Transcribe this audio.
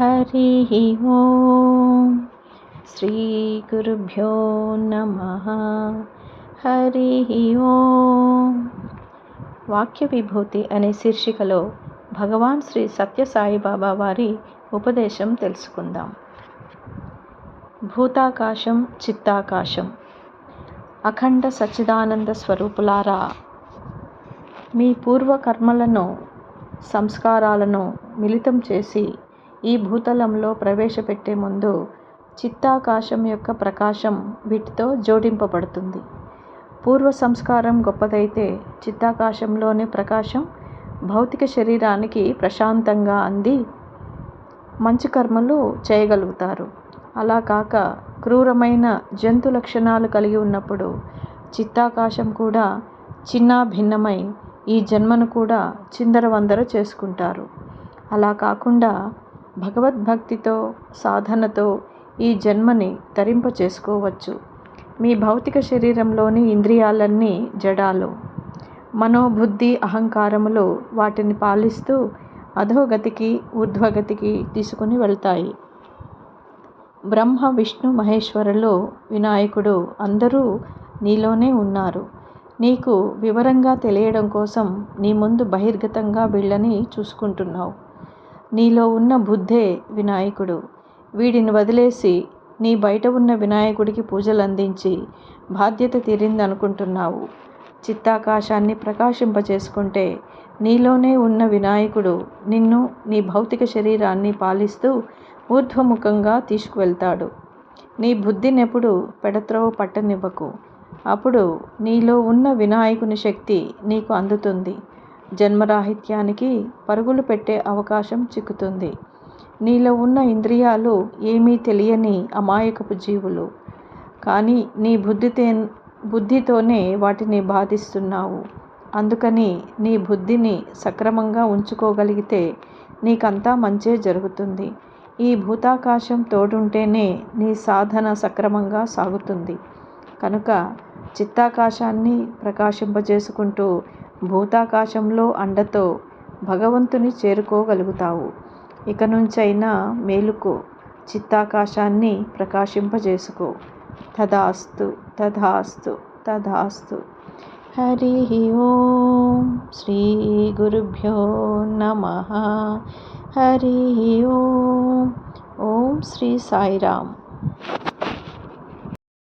హరి ఓం. శ్రీ గురుభ్యో నమ. హరి ఓం. వాక్య విభూతి అనే శీర్షికలో భగవాన్ శ్రీ సత్యసాయిబాబా వారి ఉపదేశం తెలుసుకుందాం. భూతాకాశం చిత్తాకాశం. అఖండ సచ్చిదానంద స్వరూపులారా మీ పూర్వకర్మలను సంస్కారాలను మిళితం చేసి ఈ భూతలంలో ప్రవేశపెట్టే ముందు చిత్తాకాశం యొక్క ప్రకాశం వీటితో జోడింపబడుతుంది. పూర్వ సంస్కారం గొప్పదైతే చిత్తాకాశంలోని ప్రకాశం భౌతిక శరీరానికి ప్రశాంతంగా అంది. మంచి కర్మలు చేయగలుగుతారు. అలా కాక క్రూరమైన జంతు లక్షణాలు కలిగి ఉన్నప్పుడు చిత్తాకాశం కూడా చిన్న భిన్నమై ఈ జన్మను కూడా చిందరవందర చేసుకుంటారు. అలా కాకుండా భగవద్భక్తితో సాధనతో ఈ జన్మని తరింప చేసుకోవచ్చు మీ భౌతిక శరీరంలోని ఇంద్రియాలన్నీ జడాలు. మనోబుద్ధి అహంకారములు వాటిని పాలిస్తూ అధోగతికి ఊర్ధ్వగతికి తీసుకుని వెళ్తాయి. బ్రహ్మ విష్ణు మహేశ్వరులు వినాయకుడు అందరూ నీలోనే ఉన్నారు. నీకు వివరంగా తెలియడం కోసం నీ ముందు బహిర్గతంగా వీళ్ళని చూసుకుంటున్నావు. నీలో ఉన్న బుద్ధే వినాయకుడు. వీడిని వదిలేసి నీ బయట ఉన్న వినాయకుడికి పూజలు అందించి బాధ్యత తీరిందనుకుంటున్నావు. చిత్తాకాశాన్ని ప్రకాశింపచేసుకుంటే నీలోనే ఉన్న వినాయకుడు నిన్ను నీ భౌతిక శరీరాన్ని పాలిస్తూ ఊర్ధ్వముఖంగా తీసుకువెళ్తాడు. నీ బుద్ధినెప్పుడు పెడత్రవ పట్టనివ్వకు. అప్పుడు నీలో ఉన్న వినాయకుని శక్తి నీకు అందుతుంది. జన్మరాహిత్యానికి పరుగులు పెట్టే అవకాశం చిక్కుతుంది. నీలో ఉన్న ఇంద్రియాలు ఏమీ తెలియని అమాయకపు జీవులు. కానీ నీ బుద్ధితే బుద్ధితోనే వాటిని బాధిస్తున్నావు. అందుకని నీ బుద్ధిని సక్రమంగా ఉంచుకోగలిగితే నీకంతా మంచే జరుగుతుంది. ఈ భూతాకాశం తోడుంటేనే నీ సాధన సక్రమంగా సాగుతుంది. కనుక చిత్తాకాశాన్ని ప్రకాశింపజేసుకుంటూ భూతాకాశంలో అండతో భగవంతుని చేరుకోగలుగుతావు. ఇక నుంచైనా మేలుకో చిత్తాకాశాన్ని ప్రకాశింపజేసుకో. తదాస్తు తదాస్తు తదాస్తు. హరి ఓం శ్రీ గురుభ్యో నమ. హరి ఓం. ఓం శ్రీ సాయిరామ్.